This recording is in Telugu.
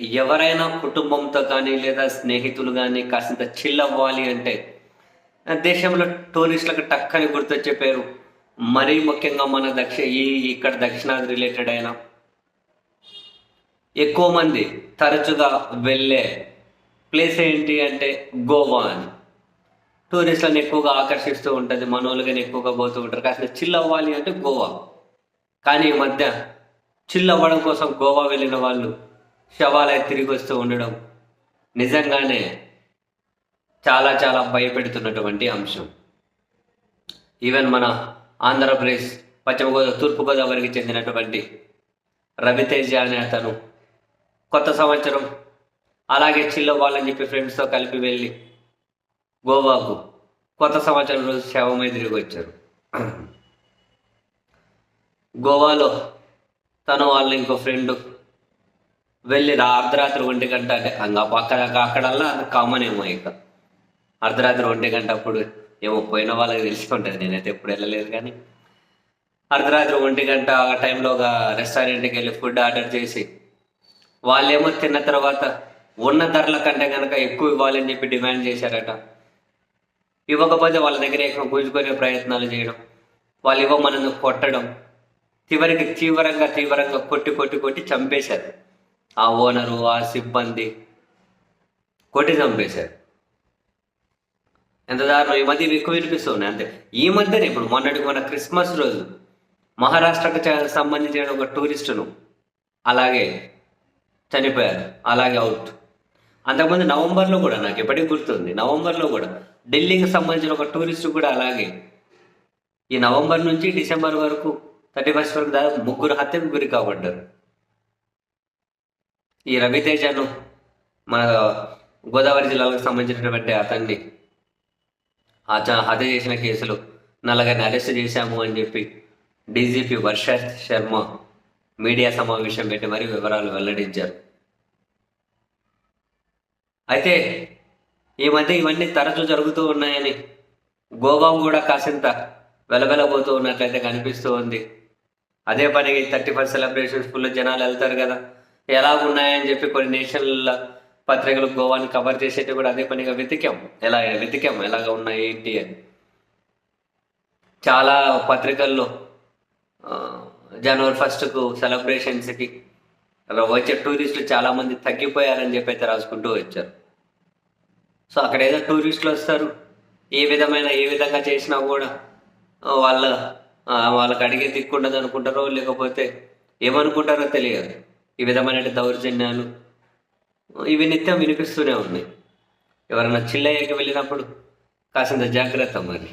ఎవరైనా కుటుంబంతో కానీ లేదా స్నేహితులు కానీ కాసింత చిల్ అవ్వాలి అంటే దేశంలో టూరిస్టులకు టక్కని గుర్తొచ్చే పేరు మరీ ముఖ్యంగా మన దక్షి ఈ ఇక్కడ దక్షిణాది రిలేటెడ్ అయిన ఎక్కువ మంది తరచుగా వెళ్ళే ప్లేస్ ఏంటి అంటే గోవా అని. టూరిస్టులను ఎక్కువగా ఆకర్షిస్తూ ఉంటుంది మనోళ్ళుగానే ఎక్కువగా పోతూ ఉంటారు. కాస్త చిల్ అవ్వాలి అంటే గోవా. కానీ ఈ మధ్య చిల్ అవ్వడం కోసం గోవా వెళ్ళిన వాళ్ళు శవాలై తిరిగి వస్తూ ఉండడం నిజంగానే చాలా చాలా భయపెడుతున్నటువంటి అంశం. ఈవెన్ మన ఆంధ్రప్రదేశ్ పశ్చిమ గోదావరి తూర్పుగోదావరికి చెందినటువంటి రవితేజ అనే అతను కొత్త సంవత్సరం అలాగే చిల్లవ్వాలని చెప్పి ఫ్రెండ్స్తో కలిపి వెళ్ళి గోవాకు కొత్త సంవత్సరం రోజు శవమై తిరిగి వచ్చారు. గోవాలో తను వాళ్ళ ఇంకో ఫ్రెండ్ వెళ్ళి రా అర్ధరాత్రి ఒంటి గంట అంటే అంగ అక్కడ అక్కడల్లా అది కామన్ ఏమో ఇక. అర్ధరాత్రి ఒంటి గంట అప్పుడు ఏమో పోయిన వాళ్ళకి తెలిసి ఉంటుంది నేనైతే ఎప్పుడు వెళ్ళలేదు కానీ. అర్ధరాత్రి ఒంటి గంట ఆ టైంలో ఒక రెస్టారెంట్కి వెళ్ళి ఫుడ్ ఆర్డర్ చేసి వాళ్ళేమో తిన్న తర్వాత ఉన్న ధరల కంటే కనుక ఎక్కువ ఇవ్వాలని చెప్పి డిమాండ్ చేశారట. ఇవ్వకపోతే వాళ్ళ దగ్గర ఎక్కువ గుంజుకునే ప్రయత్నాలు చేయడం వాళ్ళు ఇవ్వమనని కొట్టడం చివరికి తీవ్రంగా తీవ్రంగా కొట్టి కొట్టి కొట్టి చంపేశారు. ఆ ఓనరు ఆ సిబ్బంది కొట్టి చంపేశారు. ఎంత దారుణం. ఈ మధ్య ఎక్కువ వినిపిస్తున్నాయి అంతే. ఈ మధ్యనే ఇప్పుడు మొన్నటికి మన క్రిస్మస్ రోజు మహారాష్ట్రకు సంబంధించిన ఒక టూరిస్టును అలాగే చనిపోయారు. అలాగే అవుట్. అంతకుముందు నవంబర్లో కూడా నాకు ఎప్పటికీ గుర్తుంది నవంబర్లో కూడా ఢిల్లీకి సంబంధించిన ఒక టూరిస్ట్ కూడా అలాగే ఈ నవంబర్ నుంచి డిసెంబర్ వరకు థర్టీ ఫస్ట్ వరకు దాదాపు ముగ్గురు హత్యకు గురి కాబడ్డారు. ఈ రవితేజను మన గోదావరి జిల్లాలకు సంబంధించినటువంటి అతన్ని ఆ హత్య చేసిన కేసులు నలుగురిని అరెస్ట్ చేశాము అని చెప్పి డీజీపీ వర్ష శర్మ మీడియా సమావేశం పెట్టి మరీ వివరాలు వెల్లడించారు. అయితే ఈ మధ్య ఇవన్నీ తరచూ జరుగుతూ ఉన్నాయని గోవా కూడా కాసింత వెలవెలబోతూ ఉన్నట్లయితే కనిపిస్తూ ఉంది. అదే పని థర్టీ ఫస్ట్ సెలబ్రేషన్స్ ఫుల్ జనాలు వెళ్తారు కదా. ఎలా ఉన్నాయని చెప్పి కొన్ని నేషనల్ పత్రికలు గోవాని కవర్ చేసేటి కూడా అదే పనిగా వెతికాం. ఎలా వెతికాం? ఎలాగ ఉన్నాయి ఏంటి అని. చాలా పత్రికల్లో జనవరి ఫస్ట్కు సెలబ్రేషన్స్కి వచ్చే టూరిస్టులు చాలామంది తగ్గిపోయారని చెప్పి అయితే రాసుకుంటూ వచ్చారు. సో అక్కడ ఏదో టూరిస్టులు వస్తారు. ఏ విధమైన ఏ విధంగా చేసినా కూడా వాళ్ళ వాళ్ళకి అడిగే దిక్కుండదు అనుకుంటారో లేకపోతే ఏమనుకుంటారో తెలియదు. ఈ విధమైన దౌర్జన్యాలు ఇవి నిత్యం వినిపిస్తూనే ఉన్నాయి. ఎవరైనా చిల్లయ్యకి వెళ్ళినప్పుడు కాసింత జాగ్రత్త మరి.